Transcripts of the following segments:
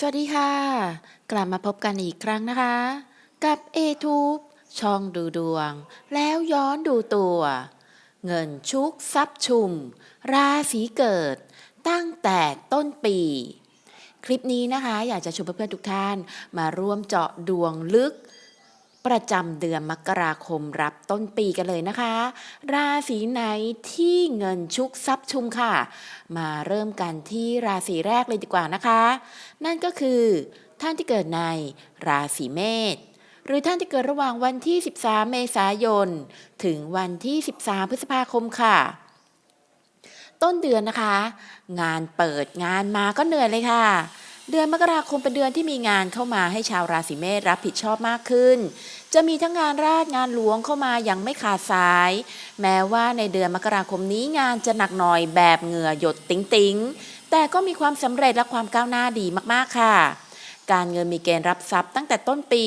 สวัสดีค่ะ กลับมาพบกันอีกครั้งนะคะ กับ a t u b e ช่องดูดวง แล้วย้อนดูตัว เงินชุกทรัพย์ชุม ราศีเกิด ตั้งแต่ต้นปี คลิปนี้นะคะ อยากจะชวนเพื่อนๆทุกท่านมาร่วมเจาะดวงลึก ประจำเดือนมกราคมรับต้นปีกันเลยนะคะ ราศีไหนที่เงินชุกทรัพย์ชุมค่ะ มาเริ่มกันที่ราศีแรกเลยดีกว่านะคะ นั่นก็คือท่านที่เกิดในราศีเมษหรือท่านที่เกิดระหว่างวันที่ 13 เมษายน ถึงวันที่ 13 พฤษภาคมค่ะ ต้นเดือนนะคะ งานเปิดงานมาก็เหนื่อยเลยค่ะ เดือนมกราคมเป็นเดือนที่มีงานเข้ามาให้ชาวราศีเมษรับผิดชอบมากขึ้น จะมีทั้งงานราชงานหลวงเข้ามาอย่างไม่ขาดสาย แม้ว่าในเดือนมกราคมนี้งานจะหนักหน่อยแบบเหงื่อหยดติ๋งๆ แต่ก็มีความสำเร็จและความก้าวหน้าดีมากๆค่ะ การเงินมีเกณฑ์รับทรัพย์ตั้งแต่ต้นปี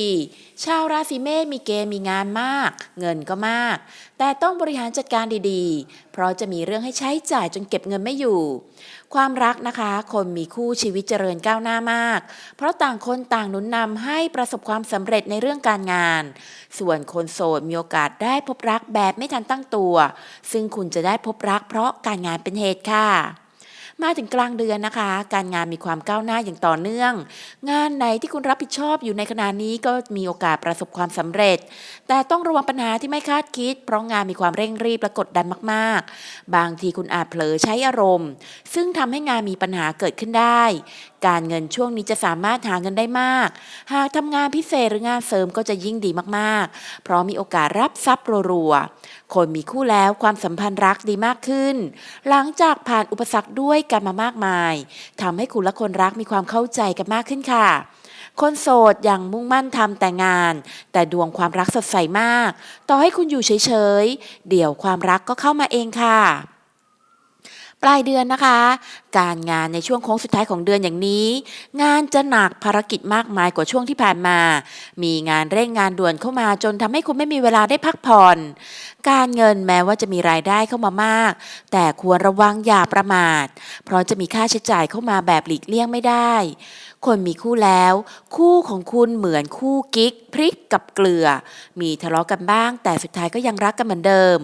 ชาวราศีเมษมีเกณฑ์มีงานมาก เงินก็มาก แต่ต้องบริหารจัดการดีๆ เพราะจะมีเรื่องให้ใช้จ่ายจนเก็บเงินไม่อยู่ ความรักนะคะ คนมีคู่ชีวิตเจริญก้าวหน้ามาก เพราะต่างคนต่างหนุนนำให้ประสบความสำเร็จในเรื่องการงาน ส่วนคนโสดมีโอกาสได้พบรักแบบไม่ทันตั้งตัว ซึ่งคุณจะได้พบรักเพราะการงานเป็นเหตุค่ะ มาถึงกลางเดือนนะคะ การงานมีความก้าวหน้าอย่างต่อเนื่อง งานไหนที่คุณรับผิดชอบอยู่ในขณะนี้ก็มีโอกาสประสบความสำเร็จ แต่ต้องระวังปัญหาที่ไม่คาดคิด เพราะงานมีความเร่งรีบและกดดันมากๆ บางทีคุณอาจเผลอใช้อารมณ์ ซึ่งทำให้งานมีปัญหาเกิดขึ้นได้ การเงินช่วงนี้จะสามารถหาเงินได้มาก หากทำงานพิเศษหรืองานเสริมก็จะยิ่งดีมากๆ เพราะมีโอกาสรับทรัพย์รัวๆ คนมีคู่แล้วความสัมพันธ์รักดีมากขึ้น หลังจากผ่านอุปสรรคด้วยกันมามากมายทำให้คุณและคนรักมีความเข้าใจกันมากขึ้นค่ะ คนโสดยังมุ่งมั่นทำแต่งาน แต่ดวงความรักสดใสมาก ต่อให้คุณอยู่เฉยๆ เดี๋ยวความรักก็เข้ามาเองค่ะ ปลายเดือนนะคะ การงานในช่วงโค้งสุดท้ายของเดือนอย่างนี้ งานจะหนักภารกิจมากมายกว่าช่วงที่ผ่านมา มีงานเร่งงานด่วนเข้ามาจนทำให้คุณไม่มีเวลาได้พักผ่อน การเงินแม้ว่าจะมีรายได้เข้ามามาก แต่ควรระวังอย่าประมาท เพราะจะมีค่าใช้จ่ายเข้ามาแบบหลีกเลี่ยงไม่ได้ คนมีคู่แล้ว คู่ของคุณเหมือนคู่กิ๊กพริกกับเกลือ มีทะเลาะกันบ้าง แต่สุดท้ายก็ยังรักกันเหมือนเดิม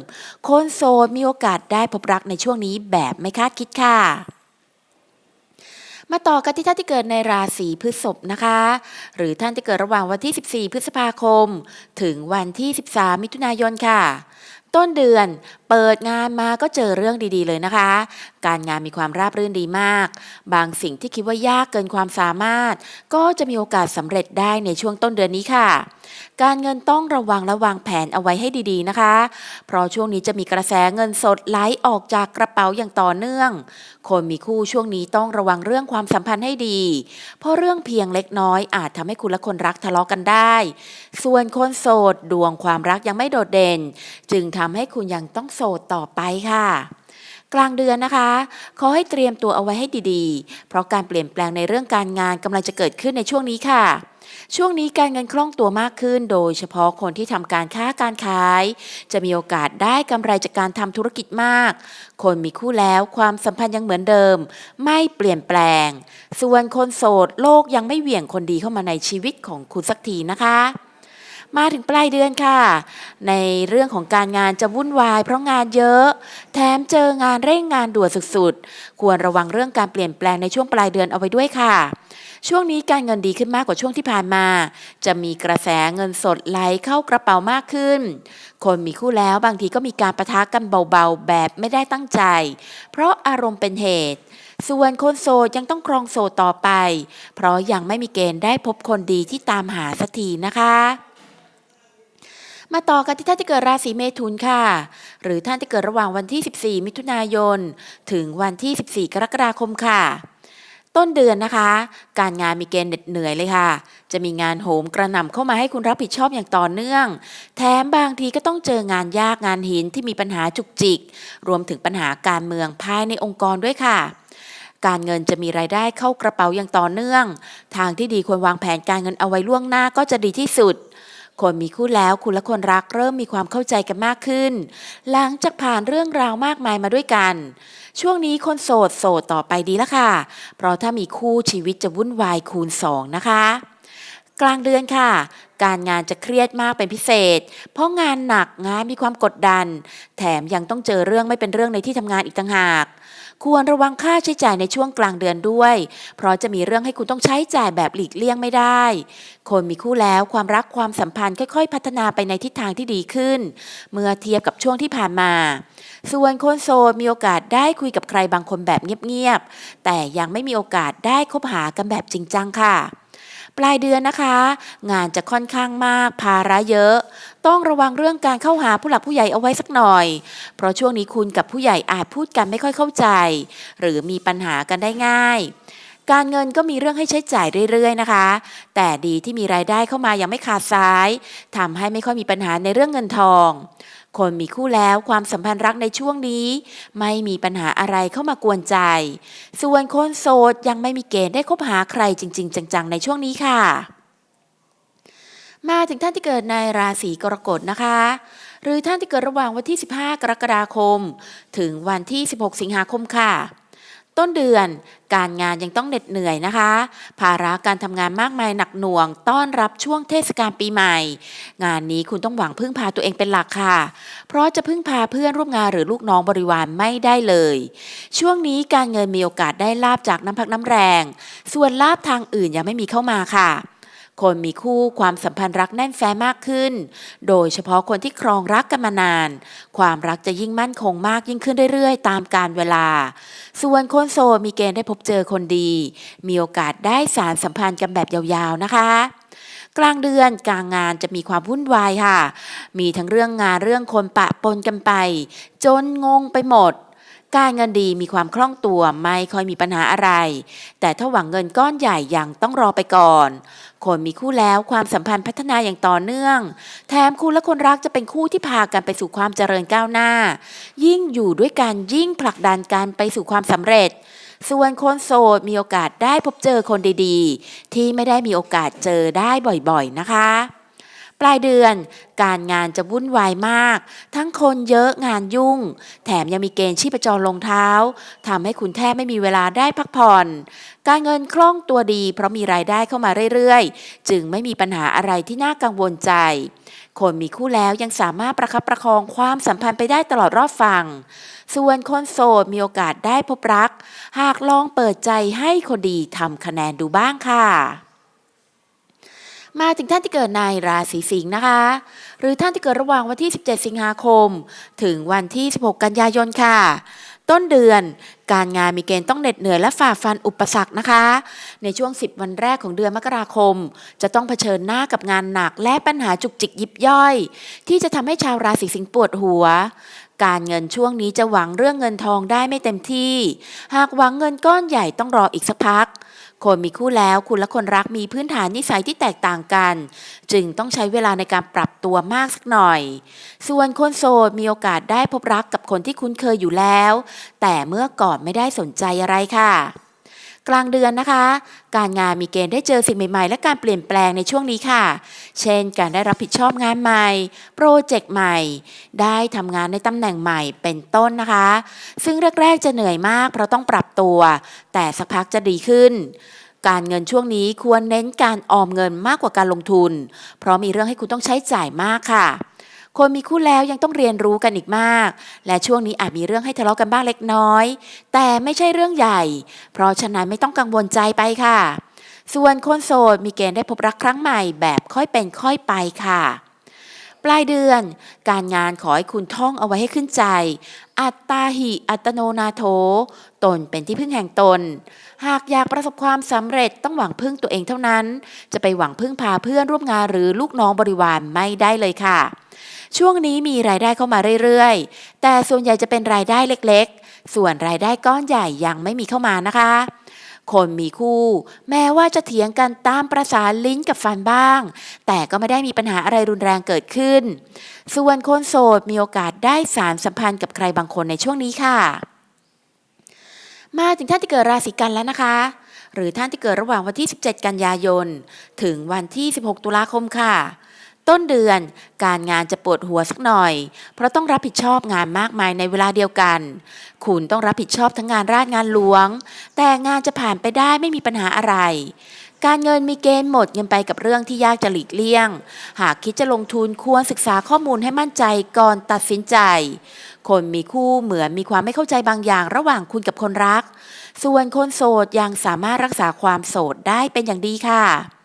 คนโสดมีโอกาสได้พบรักในช่วงนี้แบบไม่คาดคิดค่ะมาต่อกันที่ท่านที่เกิดในราศีพฤษภนะคะ หรือท่านที่เกิดระหว่างวันที่ 14 พฤษภาคม ถึงวันที่ 13 มิถุนายนค่ะ ต้นเดือน เปิดงานมาก็เจอเรื่องดีๆเลยนะคะ การงานมีความราบรื่นดีมาก บางสิ่งที่คิดว่ายากเกินความสามารถ ก็จะมีโอกาสสำเร็จได้ในช่วงต้นเดือนนี้ค่ะ การเงินต้องระวังและวางแผนเอาไว้ให้ดีๆนะคะ เพราะช่วงนี้จะมีกระแสเงินสดไหลออกจากกระเป๋าอย่างต่อเนื่อง คนมีคู่ช่วงนี้ต้องระวังเรื่องความสัมพันธ์ให้ดี เพราะเรื่องเพียงเล็กน้อยอาจทำให้คุณและคนรักทะเลาะกันได้ ส่วนคนโสดดวงความรักยังไม่โดดเด่น จึงทำให้คุณยังต้องโสดต่อไปค่ะกลางเดือนนะคะขอให้เตรียมตัวเอาไว้ให้ดีๆ เพราะการเปลี่ยนแปลงในเรื่องการงานกำลังจะเกิดขึ้นในช่วงนี้ค่ะ ช่วงนี้การเงินคล่องตัวมากขึ้น โดยเฉพาะคนที่ทำการค้าการขาย จะมีโอกาสได้กำไรจากการทำธุรกิจมาก คนมีคู่แล้วความสัมพันธ์ยังเหมือนเดิม ไม่เปลี่ยนแปลง ส่วนคนโสดโลกยังไม่เหวี่ยงคนดีเข้ามาในชีวิตของคุณสักทีนะคะมาถึงปลายเดือนค่ะ ในเรื่องของการงานจะวุ่นวายเพราะงานเยอะ แถมเจองานเร่งงานด่วนสุดๆ ควรระวังเรื่องการเปลี่ยนแปลงในช่วงปลายเดือนเอาไว้ด้วยค่ะ ช่วงนี้การเงินดีขึ้นมากกว่าช่วงที่ผ่านมา จะมีกระแสเงินสดไหลเข้ากระเป๋ามากขึ้น คนมีคู่แล้วบางทีก็มีการประทะกันเบาๆ แบบไม่ได้ตั้งใจ เพราะอารมณ์เป็นเหตุ ส่วนคนโสดยังต้องครองโสดต่อไป เพราะยังไม่มีเกณฑ์ได้พบคนดีที่ตามหาสักทีนะคะมาต่อกันที่ท่านที่เกิดราศีเมถุนค่ะ หรือท่านที่เกิดระหว่างวันที่ 14 มิถุนายน ถึงวันที่ 14 กรกฎาคมค่ะ ต้นเดือนนะคะ การงานมีเกณฑ์เหน็ดเหนื่อยเลยค่ะ จะมีงานโหมกระหน่ำเข้ามาให้คุณรับผิดชอบอย่างต่อเนื่อง แถมบางทีก็ต้องเจองานยากงานหินที่มีปัญหาจุกจิก รวมถึงปัญหาการเมืองภายในองค์กรด้วยค่ะ การเงินจะมีรายได้เข้ากระเป๋าอย่างต่อเนื่อง ทางที่ดีควรวางแผนการเงินเอาไว้ล่วงหน้าก็จะดีที่สุด คนมีคู่แล้วคุณและคนรักเริ่มมีความเข้าใจกันมากขึ้น หลังจากผ่านเรื่องราวมากมายมาด้วยกัน ช่วงนี้คนโสดโสดต่อไปดีละค่ะ เพราะถ้ามีคู่ชีวิตจะวุ่นวายคูณสองนะคะ กลางเดือนค่ะ การงานจะเครียดมากเป็นพิเศษ เพราะงานหนักงานมีความกดดัน แถมยังต้องเจอเรื่องไม่เป็นเรื่องในที่ทำงานอีกต่างหาก ควรระวังค่าใช้จ่ายในช่วงกลางเดือนด้วย เพราะจะมีเรื่องให้คุณต้องใช้จ่ายแบบหลีกเลี่ยงไม่ได้ คนมีคู่แล้วความรักความสัมพันธ์ค่อย ๆ พัฒนาไปในทิศทางที่ดีขึ้น เมื่อเทียบกับช่วงที่ผ่านมา ส่วนคนโสดมีโอกาสได้คุยกับใครบางคนแบบเงียบๆแต่ยังไม่มีโอกาสได้คบหากันแบบจริงจังค่ะ ปลายเดือนนะคะ งานจะค่อนข้างมากภาระเยอะ ต้องระวังเรื่องการเข้าหาผู้หลักผู้ใหญ่เอาไว้สักหน่อย เพราะช่วงนี้คุณกับผู้ใหญ่อาจพูดกันไม่ค่อยเข้าใจ หรือมีปัญหากันได้ง่ายการเงินก็มีเรื่องให้ใช้จ่ายเรื่อยๆนะคะ แต่ดีที่มีรายได้เข้ามายังไม่ขาดสายทำให้ไม่ค่อยมีปัญหาในเรื่องเงินทอง คนมีคู่แล้วความสัมพันธ์รักในช่วงนี้ ไม่มีปัญหาอะไรเข้ามากวนใจ ส่วนคนโสดยังไม่มีเกณฑ์ได้คบหาใครจริง ๆ จังๆ ในช่วงนี้ค่ะ มาถึงท่านที่เกิดในราศีกรกฎนะคะ หรือท่านที่เกิดระหว่างวันที่ 15 กรกฎาคม ถึงวันที่ 16 สิงหาคมค่ะ ต้นเดือน การงานยังต้องเหน็ดเหนื่อยนะคะ ภาระการทำงานมากมายหนักหน่วง ต้อนรับช่วงเทศกาลปีใหม่ งานนี้คุณต้องหวังพึ่งพาตัวเองเป็นหลักค่ะ เพราะจะพึ่งพาเพื่อนร่วมงานหรือลูกน้องบริวารไม่ได้เลย ช่วงนี้การเงินมีโอกาสได้ลาบจากน้ำพักน้ำแรง ส่วนลาบทางอื่นยังไม่มีเข้ามาค่ะ คนมีคู่ความสัมพันธ์รักแน่นแฟ้มากขึ้น โดยเฉพาะคนที่ครองรักกันมานาน ความรักจะยิ่งมั่นคงมากยิ่งขึ้นเรื่อยๆ ตามกาลเวลา ส่วนคนโสดมีเกณฑ์ได้พบเจอคนดี มีโอกาสได้สารสัมพันธ์กันแบบยาวๆนะคะกลางเดือนกลางงานจะมีความวุ่นวายค่ะ มีทั้งเรื่องงานเรื่องคนปะปนกันไป จนงงไปหมด การเงินดีมีความคล่องตัวไม่ค่อยมีปัญหาอะไร แต่ถ้าหวังเงินก้อนใหญ่ยังต้องรอไปก่อน คนมีคู่แล้วความสัมพันธ์พัฒนาอย่างต่อเนื่อง แถมคู่และคนรักจะเป็นคู่ที่พากันไปสู่ความเจริญก้าวหน้า ยิ่งอยู่ด้วยกันยิ่งผลักดันกันไปสู่ความสำเร็จส่วนคนโสดมีโอกาสได้พบเจอคนดีๆ ที่ไม่ได้มีโอกาสเจอได้บ่อยๆนะคะ ปลายเดือน การงานจะวุ่นวายมาก ทั้งคนเยอะงานยุ่ง แถมยังมีเกณฑ์ชีพจรลงเท้าทำให้คุณแทบไม่มีเวลาได้พักผ่อน การเงินคล่องตัวดี เพราะมีรายได้เข้ามาเรื่อยๆ จึงไม่มีปัญหาอะไรที่น่ากังวลใจ คนมีคู่แล้วยังสามารถประคับประคองความสัมพันธ์ไปได้ตลอดรอบฟังส่วนคนโสดมีโอกาสได้พบรัก หากลองเปิดใจให้คนดีทำคะแนนดูบ้างค่ะ มาถึงท่านที่เกิดในราศีสิงห์นะคะ หรือท่านที่เกิดระหว่างวันที่ 17 สิงหาคม ถึงวันที่ 16 กันยายนค่ะ ต้นเดือนการงานมีเกณฑ์ต้องเหน็ดเหนื่อยและฝ่าฟันอุปสรรคนะคะ ในช่วง 10 วันแรกของเดือนมกราคม จะต้องเผชิญหน้ากับงานหนักและปัญหาจุกจิกยิบย่อย ที่จะทำให้ชาวราศีสิงห์ปวดหัวการเงินช่วงนี้จะหวังเรื่องเงินทองได้ไม่เต็มที่ หากหวังเงินก้อนใหญ่ต้องรออีกสักพัก คนมีคู่แล้วคุณและคนรักมีพื้นฐานนิสัยที่แตกต่างกัน จึงต้องใช้เวลาในการปรับตัวมากสักหน่อย ส่วนคนโสดมีโอกาสได้พบรักกับคนที่คุ้นเคยอยู่แล้ว แต่เมื่อก่อนไม่ได้สนใจอะไรค่ะ กลางเดือนนะคะ การงานมีเกณฑ์ได้เจอสิ่งใหม่ ๆ และการเปลี่ยนแปลงในช่วงนี้ค่ะ เช่น การได้รับผิดชอบงานใหม่ โปรเจกต์ใหม่ ได้ทำงานในตำแหน่งใหม่เป็นต้นนะคะ ซึ่งแรกๆจะเหนื่อยมากเพราะต้องปรับตัว แต่สักพักจะดีขึ้นการเงินช่วงนี้ควรเน้นการออมเงินมากกว่าการลงทุน เพราะมีเรื่องให้คุณต้องใช้จ่ายมากค่ะ คนมีคู่แล้วยังต้องเรียนรู้กันอีกมาก และช่วงนี้อาจมีเรื่องให้ทะเลาะกันบ้างเล็กน้อย แต่ไม่ใช่เรื่องใหญ่ เพราะฉะนั้นไม่ต้องกังวลใจไปค่ะ ส่วนคนโสดมีเกณฑ์ได้พบรักครั้งใหม่แบบค่อยเป็นค่อยไปค่ะ ปลายเดือน การงานขอให้คุณท่องเอาไว้ให้ขึ้นใจ อัตตาหิอัตโนนาโถ ตนเป็นที่พึ่งแห่งตน หากอยากประสบความสำเร็จต้องหวังพึ่งตัวเองเท่านั้น จะไปหวังพึ่งพาเพื่อนร่วมงานหรือลูกน้องบริวารไม่ได้เลยค่ะ ช่วงนี้มีรายได้เข้ามาเรื่อยๆ แต่ส่วนใหญ่จะเป็นรายได้เล็กๆ ส่วนรายได้ก้อนใหญ่ยังไม่มีเข้ามานะคะ คนมีคู่ แม้ว่าจะเถียงกันตามประสาลิ้นกับฟันบ้าง แต่ก็ไม่ได้มีปัญหาอะไรรุนแรงเกิดขึ้น ส่วนคนโสดมีโอกาสได้สารสัมพันธ์กับใครบางคนในช่วงนี้ค่ะ มาถึงท่านที่เกิดราศีกันแล้วนะคะหรือท่านที่เกิดระหว่างวันที่ 17 กันยายน ถึงวันที่ 16 ตุลาคมค่ะ ต้นเดือนการงานจะปวดหัวสักหน่อย เพราะต้องรับผิดชอบงานมากมายในเวลาเดียวกัน คุณต้องรับผิดชอบทั้งงานราชงานหลวง แต่งานจะผ่านไปได้ไม่มีปัญหาอะไร การเงินมีเกณฑ์หมดเงินไปกับเรื่องที่ยากจะหลีกเลี่ยง หากคิดจะลงทุนควรศึกษาข้อมูลให้มั่นใจก่อนตัดสินใจ คนมีคู่เหมือนมีความไม่เข้าใจบางอย่างระหว่างคุณกับคนรัก ส่วนคนโสดยังสามารถรักษาความโสดได้เป็นอย่างดีค่ะ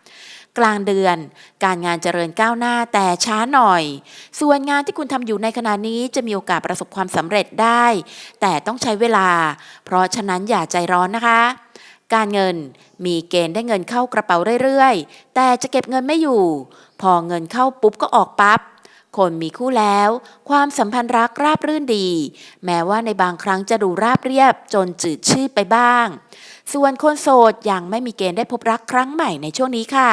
กลางเดือน การงานเจริญก้าวหน้าแต่ช้าหน่อย ส่วนงานที่คุณทำอยู่ในขณะนี้จะมีโอกาสประสบความสำเร็จได้ แต่ต้องใช้เวลา เพราะฉะนั้นอย่าใจร้อนนะคะการเงินมีเกณฑ์ได้เงินเข้ากระเป๋าเรื่อยๆ แต่จะเก็บเงินไม่อยู่ พอเงินเข้าปุ๊บก็ออกปั๊บ คนมีคู่แล้ว ความสัมพันธ์รักราบรื่นดี แม้ว่าในบางครั้งจะดูราบเรียบจนจืดชืดไปบ้าง ส่วนคนโสดยังไม่มีเกณฑ์ได้พบรักครั้งใหม่ในช่วงนี้ค่ะ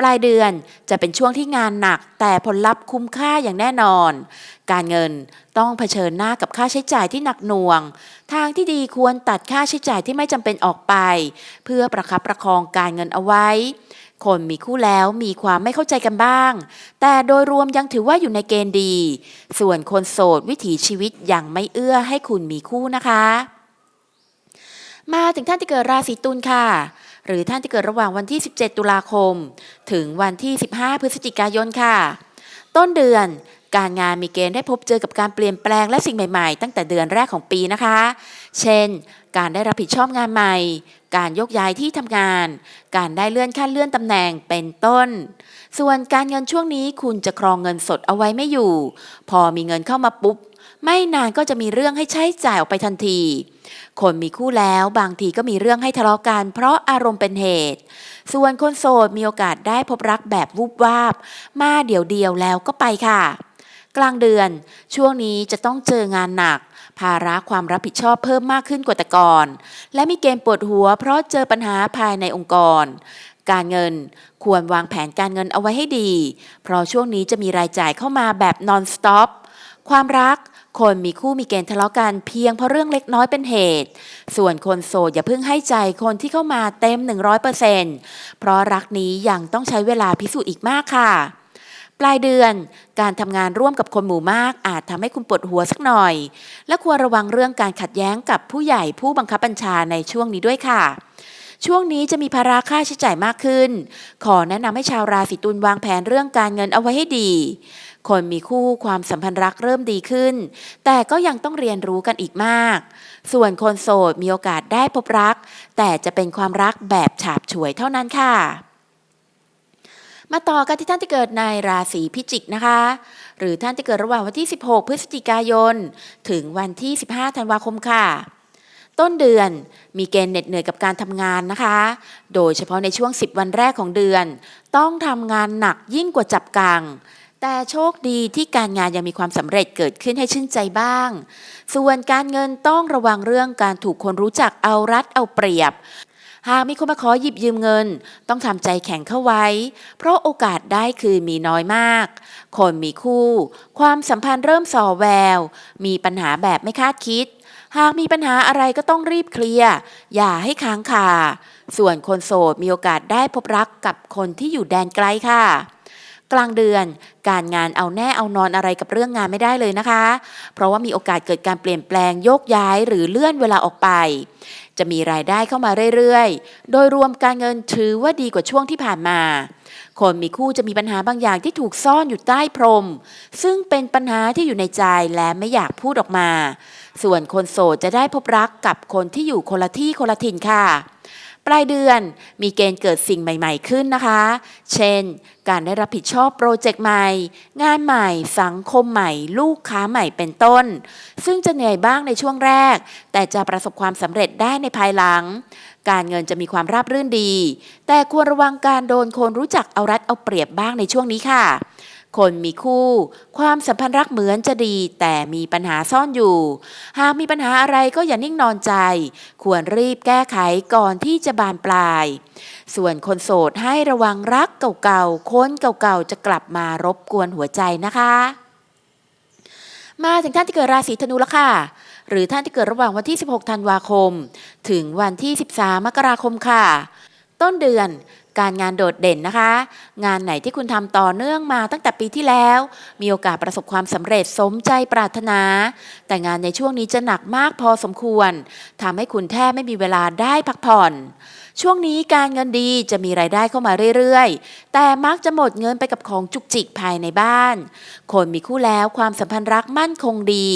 ปลายเดือนจะเป็นช่วงที่งานหนักแต่ผลลัพธ์คุ้มค่าอย่างแน่นอน การเงินต้องเผชิญหน้ากับค่าใช้จ่ายที่หนักหน่วง ทางที่ดีควรตัดค่าใช้จ่ายที่ไม่จำเป็นออกไป เพื่อประคับประคองการเงินเอาไว้ คนมีคู่แล้วมีความไม่เข้าใจกันบ้าง แต่โดยรวมยังถือว่าอยู่ในเกณฑ์ดี ส่วนคนโสดวิถีชีวิตยังไม่เอื้อให้คุณมีคู่นะคะ มาถึงท่านที่เกิดราศีตุลค่ะ หรือท่านที่เกิดระหว่างวันที่ 17 ตุลาคม ถึงวันที่ 15 พฤศจิกายนค่ะ ต้นเดือนการงานมีเกณฑ์ได้พบเจอกับการเปลี่ยนแปลงและสิ่งใหม่ๆ ตั้งแต่เดือนแรกของปีนะคะ เช่น การได้รับผิดชอบงานใหม่ การยกย้ายที่ทำงาน การได้เลื่อนขั้นเลื่อนตำแหน่งเป็นต้น ส่วนการเงินช่วงนี้คุณจะครองเงินสดเอาไว้ไม่อยู่ พอมีเงินเข้ามาปุ๊บ ไม่นานก็จะมีเรื่องให้ใช้จ่ายออกไปทันที คนมีคู่แล้วบางทีก็มีเรื่องให้ทะเลาะกัน เพราะอารมณ์เป็นเหตุ ส่วนคนโสดมีโอกาสได้พบรักแบบวูบวาบ มาเดี๋ยวเดียวแล้วก็ไปค่ะ กลางเดือน ช่วงนี้จะต้องเจองานหนัก ภาระความรับผิดชอบเพิ่มมากขึ้นกว่าแต่ก่อน และมีเกณฑ์ปวดหัว เพราะเจอปัญหาภายในองค์กรการเงินควรวางแผนการเงินเอาไว้ให้ดี เพราะช่วงนี้จะมีรายจ่ายเข้ามาแบบ non stop ความรัก คนมีคู่มีเกณฑ์ทะเลาะกันเพียงเพราะเรื่องเล็กน้อยเป็นเหตุ ส่วนคนโสดอย่าเพิ่งให้ใจคนที่เข้ามาเต็ม 100%เพราะรักนี้ยังต้องใช้เวลาพิสูจน์อีกมากค่ะ ปลายเดือน การทำงานร่วมกับคนหมู่มากอาจทำให้คุณปวดหัวสักหน่อย และควรระวังเรื่องการขัดแย้งกับผู้ใหญ่ผู้บังคับบัญชาในช่วงนี้ด้วยค่ะช่วงนี้จะมีภาระค่าใช้จ่ายมากขึ้น ขอแนะนำให้ชาวราศีตุลวางแผนเรื่องการเงินเอาไว้ให้ดี คนมีคู่ความสัมพันธ์รักเริ่มดีขึ้น แต่ก็ยังต้องเรียนรู้กันอีกมาก ส่วนคนโสดมีโอกาสได้พบรัก แต่จะเป็นความรักแบบฉาบฉวยเท่านั้นค่ะ มาต่อกันที่ท่านที่เกิดในราศีพิจิกนะคะ หรือท่านที่เกิดระหว่างวันที่ 16 พฤศจิกายน ถึงวันที่ 15 ธันวาคมค่ะต้นเดือนมีเกณฑ์เหน็ดเหนื่อยกับการทำงานนะคะ โดยเฉพาะในช่วง 10 วันแรกของเดือน ต้องทำงานหนักยิ่งกว่าจับกัง แต่โชคดีที่การงานยังมีความสำเร็จเกิดขึ้นให้ชื่นใจบ้าง ส่วนการเงินต้องระวังเรื่องการถูกคนรู้จักเอารัดเอาเปรียบ หากมีคนมาขอหยิบยืมเงิน ต้องทำใจแข็งเข้าไว้ เพราะโอกาสได้คือมีน้อยมาก คนมีคู่ ความสัมพันธ์เริ่มส่อแวว มีปัญหาแบบไม่คาดคิด หากมีปัญหาอะไรก็ต้องรีบเคลียร์อย่าให้ค้างคาส่วนคนโสดมีโอกาสได้พบรักกับคนที่อยู่แดนไกลค่ะ กลางเดือน การงานเอาแน่เอานอนอะไรกับเรื่องงานไม่ได้เลยนะคะ เพราะว่ามีโอกาสเกิดการเปลี่ยนแปลงโยกย้ายหรือเลื่อนเวลาออกไป จะมีรายได้เข้ามาเรื่อยๆ โดยรวมการเงินถือว่าดีกว่าช่วงที่ผ่านมา คนมีคู่จะมีปัญหาบางอย่างที่ถูกซ่อนอยู่ใต้พรม ซึ่งเป็นปัญหาที่อยู่ในใจและไม่อยากพูดออกมา ส่วนคนโสดจะได้พบรักกับคนที่อยู่คนละที่คนละถิ่นค่ะ ปลายเดือนมีเกณฑ์เกิดสิ่งใหม่ ๆ ขึ้นนะคะ เช่น การได้รับผิดชอบโปรเจกต์ใหม่ งานใหม่ สังคมใหม่ ลูกค้าใหม่เป็นต้น ซึ่งจะเหนื่อยบ้างในช่วงแรก แต่จะประสบความสำเร็จได้ในภายหลัง การเงินจะมีความราบรื่นดี แต่ควรระวังการโดนคนรู้จักเอารัดเอาเปรียบบ้างในช่วงนี้ค่ะ คนมีคู่ ความสัมพันธ์รักเหมือนจะดี แต่มีปัญหาซ่อนอยู่ หากมีปัญหาอะไรก็อย่านิ่งนอนใจ ควรรีบแก้ไขก่อนที่จะบานปลาย ส่วนคนโสดให้ระวังรักเก่าๆคนเก่าๆจะกลับมารบกวนหัวใจนะคะ มาถึงท่านที่เกิดราศีธนูแล้วค่ะหรือท่านที่เกิดระหว่างวันที่ 16 ธันวาคม ถึงวันที่ 13 มกราคมค่ะตต้นเดือน การงานโดดเด่นนะคะ งานไหนที่คุณทำต่อเนื่องมาตั้งแต่ปีที่แล้ว มีโอกาสประสบความสำเร็จสมใจปรารถนา แต่งานในช่วงนี้จะหนักมากพอสมควรทำให้คุณแทบไม่มีเวลาได้พักผ่อน ช่วงนี้การเงินดีจะมีรายได้เข้ามาเรื่อยๆ แต่มักจะหมดเงินไปกับของจุกจิกภายในบ้าน คนมีคู่แล้วความสัมพันธ์รักมั่นคงดี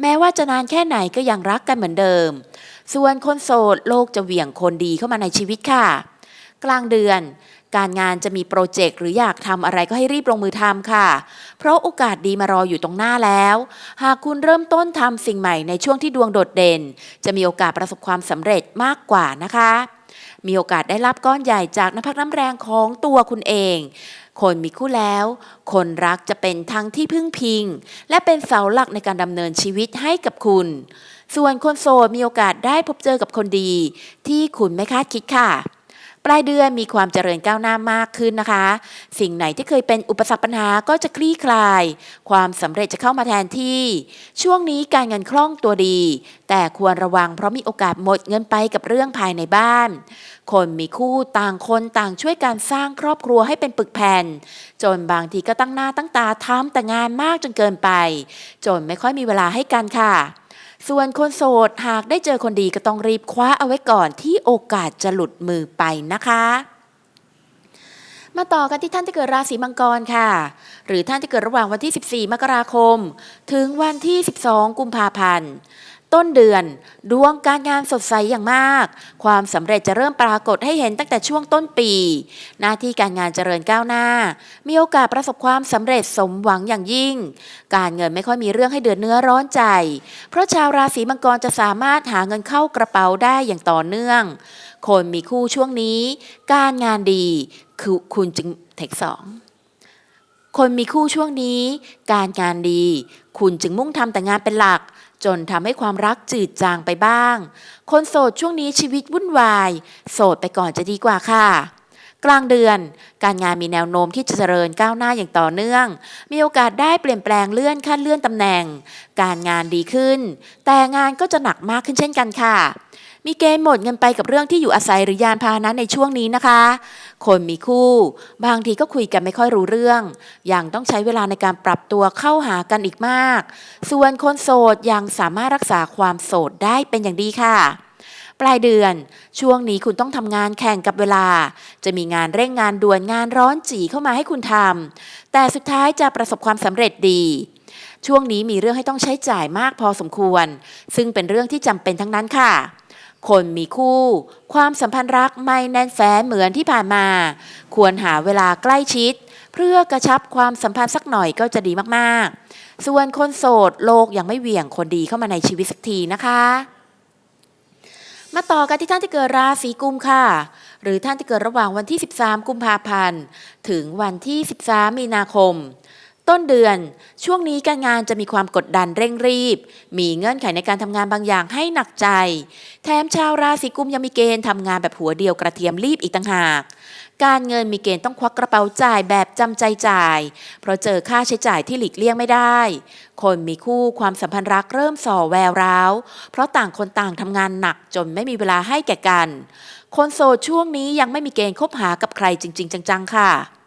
แม้ว่าจะนานแค่ไหนก็ยังรักกันเหมือนเดิม ส่วนคนโสดโลกจะเหวี่ยงคนดีเข้ามาในชีวิตค่ะ กลางเดือน การงานจะมีโปรเจกต์หรืออยากทำอะไรก็ให้รีบลงมือทำค่ะ เพราะโอกาสดีมารออยู่ตรงหน้าแล้ว หากคุณเริ่มต้นทำสิ่งใหม่ในช่วงที่ดวงโดดเด่น จะมีโอกาสประสบความสำเร็จมากกว่านะคะ มีโอกาสได้รับก้อนใหญ่จากน้ำพักน้ำแรงของตัวคุณเอง คนมีคู่แล้ว คนรักจะเป็นทั้งที่พึ่งพิง และเป็นเสาหลักในการดำเนินชีวิตให้กับคุณ ส่วนคนโสดมีโอกาสได้พบเจอกับคนดี ที่คุณไม่คาดคิดค่ะ ปลายเดือนมีความเจริญก้าวหน้ามากขึ้นนะคะ สิ่งไหนที่เคยเป็นอุปสรรคปัญหาก็จะคลี่คลาย ความสำเร็จจะเข้ามาแทนที่ ช่วงนี้การเงินคล่องตัวดี แต่ควรระวังเพราะมีโอกาสหมดเงินไปกับเรื่องภายในบ้าน คนมีคู่ต่างคนต่างช่วยการสร้างครอบครัวให้เป็นปึกแผ่น จนบางทีก็ตั้งหน้าตั้งตาทำแต่งานมากจนเกินไป จนไม่ค่อยมีเวลาให้กันค่ะ ส่วนคนโสดหากได้เจอคนดีก็ต้องรีบคว้าเอาไว้ก่อนที่โอกาสจะหลุดมือไปนะคะมาต่อกันที่ท่านที่เกิดราศีมังกรค่ะ หรือท่านที่เกิดระหว่างวันที่ 14 มกราคม ถึงวันที่ 12 กุมภาพันธ์ ต้นเดือน ดวงการงานสดใสอย่างมาก ความสำเร็จจะเริ่มปรากฏให้เห็นตั้งแต่ช่วงต้นปี หน้าที่การงานเจริญก้าวหน้า มีโอกาสประสบความสำเร็จสมหวังอย่างยิ่ง การเงินไม่ค่อยมีเรื่องให้เดือดเนื้อร้อนใจ เพราะชาวราศีมังกรจะสามารถหาเงินเข้ากระเป๋าได้อย่างต่อเนื่อง คนมีคู่ช่วงนี้ การงานดีคือคุณจึงเทคสองคนมีคู่ช่วงนี้ การงานดี คุณจึงมุ่งทำแต่งานเป็นหลัก จนทำให้ความรักจืดจางไปบ้าง คนโสดช่วงนี้ชีวิตวุ่นวาย โสดไปก่อนจะดีกว่าค่ะกลางเดือน การงานมีแนวโน้มที่จะเจริญก้าวหน้าอย่างต่อเนื่อง มีโอกาสได้เปลี่ยนแปลงเลื่อนขั้นเลื่อนตำแหน่ง การงานดีขึ้น แต่งานก็จะหนักมากขึ้นเช่นกันค่ะ มีเกณฑ์หมดเงินไปกับเรื่องที่อยู่อาศัยหรือยานพาหนะในช่วงนี้นะคะ คนมีคู่ บางทีก็คุยกันไม่ค่อยรู้เรื่องยังต้องใช้เวลาในการปรับตัวเข้าหากันอีกมาก ส่วนคนโสดยังสามารถรักษาความโสดได้เป็นอย่างดีค่ะปลายเดือน ช่วงนี้คุณต้องทำงานแข่งกับเวลา จะมีงานเร่งงานด่วนงานร้อนจีเข้ามาให้คุณทำแต่สุดท้ายจะประสบความสำเร็จดี ช่วงนี้มีเรื่องให้ต้องใช้จ่ายมากพอสมควร ซึ่งเป็นเรื่องที่จำเป็นทั้งนั้นค่ะ คนมีคู่ ความสัมพันธ์รักไม่แน่นแฟ้นเหมือนที่ผ่านมา ควรหาเวลาใกล้ชิด เพื่อกระชับความสัมพันธ์สักหน่อยก็จะดีมากๆ ส่วนคนโสดโลกยังไม่เหวี่ยงคนดีเข้ามาในชีวิตสักทีนะคะ มาต่อกันที่ท่านที่เกิดราศีกุมค่ะ หรือท่านที่เกิดระหว่างวันที่ 13 กุมภาพันธ์ ถึงวันที่ 13 มีนาคม ต้นเดือน ช่วงนี้การงานจะมีความกดดันเร่งรีบ มีเงื่อนไขในการทำงานบางอย่างให้หนักใจ แถมชาวราศีกุมยังมีเกณฑ์ทำงานแบบหัวเดียวกระเทียมรีบอีกต่างหากการเงินมีเกณฑ์ต้องควักกระเป๋าจ่ายแบบจำใจจ่าย เพราะเจอค่าใช้จ่ายที่หลีกเลี่ยงไม่ได้ คนมีคู่ความสัมพันธ์รักเริ่มส่อแววร้าว เพราะต่างคนต่างทำงานหนักจนไม่มีเวลาให้แก่กัน คนโสดช่วงนี้ยังไม่มีเกณฑ์คบหากับใครจริง ๆ จังๆค่ะ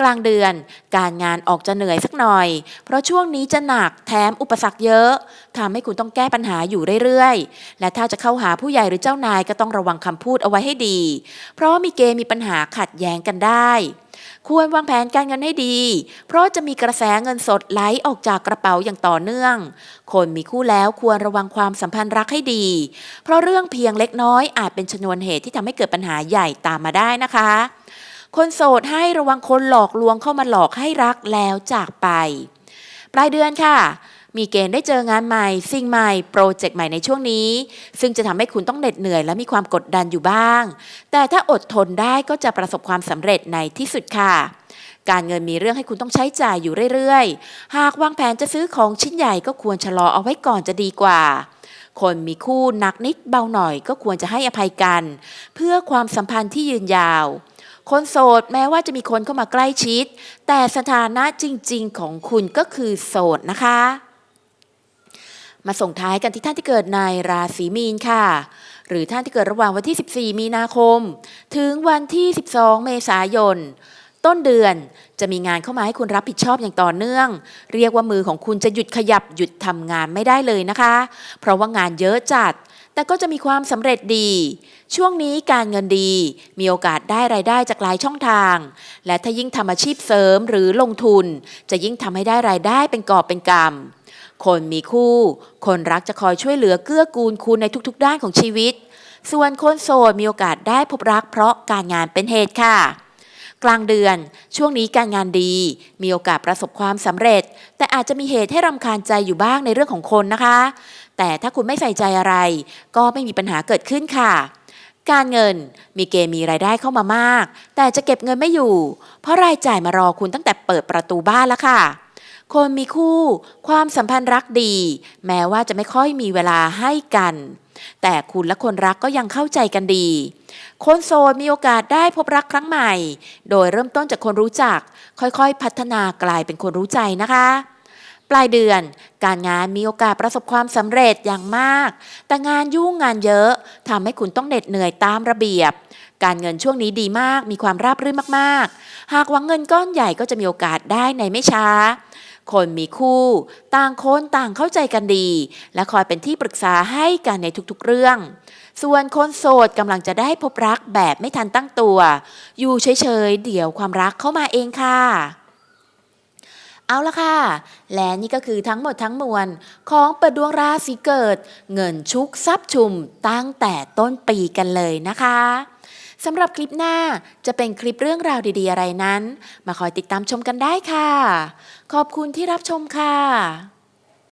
กลางเดือน การงานออกจะเหนื่อยสักหน่อย เพราะช่วงนี้จะหนักแถมอุปสรรคเยอะทำให้คุณต้องแก้ปัญหาอยู่เรื่อยๆ และถ้าจะเข้าหาผู้ใหญ่หรือเจ้านายก็ต้องระวังคำพูดเอาไว้ให้ดี เพราะมีเกณฑ์มีปัญหาขัดแย้งกันได้ควรวางแผนการเงินให้ดี เพราะจะมีกระแสเงินสดไหลออกจากกระเป๋าอย่างต่อเนื่อง คนมีคู่แล้วควรระวังความสัมพันธ์รักให้ดี เพราะเรื่องเพียงเล็กน้อยอาจเป็นชนวนเหตุที่ทำให้เกิดปัญหาใหญ่ตามมาได้นะคะ คนโสดให้ระวังคนหลอกลวงเข้ามาหลอกให้รักแล้วจากไป ปลายเดือนค่ะ มีเกณฑ์ได้เจองานใหม่ สิ่งใหม่ โปรเจกต์ใหม่ในช่วงนี้ ซึ่งจะทำให้คุณต้องเหน็ดเหนื่อยและมีความกดดันอยู่บ้าง แต่ถ้าอดทนได้ก็จะประสบความสำเร็จในที่สุดค่ะการเงินมีเรื่องให้คุณต้องใช้จ่ายอยู่เรื่อยๆ หากวางแผนจะซื้อของชิ้นใหญ่ก็ควรชะลอเอาไว้ก่อนจะดีกว่า คนมีคู่หนักนิดเบาหน่อยก็ควรจะให้อภัยกัน เพื่อความสัมพันธ์ที่ยืนยาว คนโสดแม้ว่าจะมีคนเข้ามาใกล้ชิด แต่สถานะจริง ๆ ของคุณก็คือโสดนะคะ มาส่งท้ายกันที่ท่านที่เกิดในราศีมีนค่ะ หรือท่านที่เกิดระหว่างวันที่ 14 มีนาคม ถึงวันที่ 12 เมษายนต้นเดือนจะมีงานเข้ามาให้คุณรับผิดชอบอย่างต่อเนื่อง เรียกว่ามือของคุณจะหยุดขยับหยุดทำงานไม่ได้เลยนะคะ เพราะว่างานเยอะจัด แต่ก็จะมีความสำเร็จดี ช่วงนี้การเงินดี มีโอกาสได้รายได้จากหลายช่องทาง และถ้ายิ่งทำอาชีพเสริมหรือลงทุน จะยิ่งทำให้ได้รายได้เป็นกอบเป็นกำคนมีคู่ คนรักจะคอยช่วยเหลือเกื้อกูลคุณในทุกๆ ด้านของชีวิต ส่วนคนโสดมีโอกาสได้พบรักเพราะการงานเป็นเหตุค่ะกลางเดือนช่วงนี้การงานดี มีโอกาสประสบความสำเร็จ แต่อาจจะมีเหตุให้รำคาญใจอยู่บ้างในเรื่องของคนนะคะ แต่ถ้าคุณไม่ใส่ใจอะไร ก็ไม่มีปัญหาเกิดขึ้นค่ะ การเงินมีเกณฑ์มีรายได้เข้ามามาก แต่จะเก็บเงินไม่อยู่ เพราะรายจ่ายมารอคุณตั้งแต่เปิดประตูบ้านแล้วค่ะคนมีคู่ความสัมพันธ์รักดี แม้ว่าจะไม่ค่อยมีเวลาให้กัน แต่คุณและคนรักก็ยังเข้าใจกันดี คนโสดมีโอกาสได้พบรักครั้งใหม่ โดยเริ่มต้นจากคนรู้จัก ค่อยๆ พัฒนากลายเป็นคนรู้ใจนะคะ ปลายเดือน การงานมีโอกาสประสบความสำเร็จอย่างมาก แต่งานยุ่งงานเยอะทำให้คุณต้องเหน็ดเหนื่อยตามระเบียบ การเงินช่วงนี้ดีมากมีความราบรื่นมากๆ หากหวังเงินก้อนใหญ่ก็จะมีโอกาสได้ในไม่ช้า คนมีคู่ ต่างคนต่างเข้าใจกันดี และคอยเป็นที่ปรึกษาให้กันในทุกๆเรื่องส่วนคนโสดกำลังจะได้พบรักแบบไม่ทันตั้งตัว อยู่เฉยๆ เดี๋ยวความรักเข้ามาเองค่ะ เอาละค่ะ และนี่ก็คือทั้งหมดทั้งมวล ของเปิดดวงราศีเกิด เงินชุกทรัพย์ชุมตั้งแต่ต้นปีกันเลยนะคะสำหรับคลิปหน้าจะเป็นคลิปเรื่องราวดีๆอะไรนั้น มาคอยติดตามชมกันได้ค่ะ ขอบคุณที่รับชมค่ะ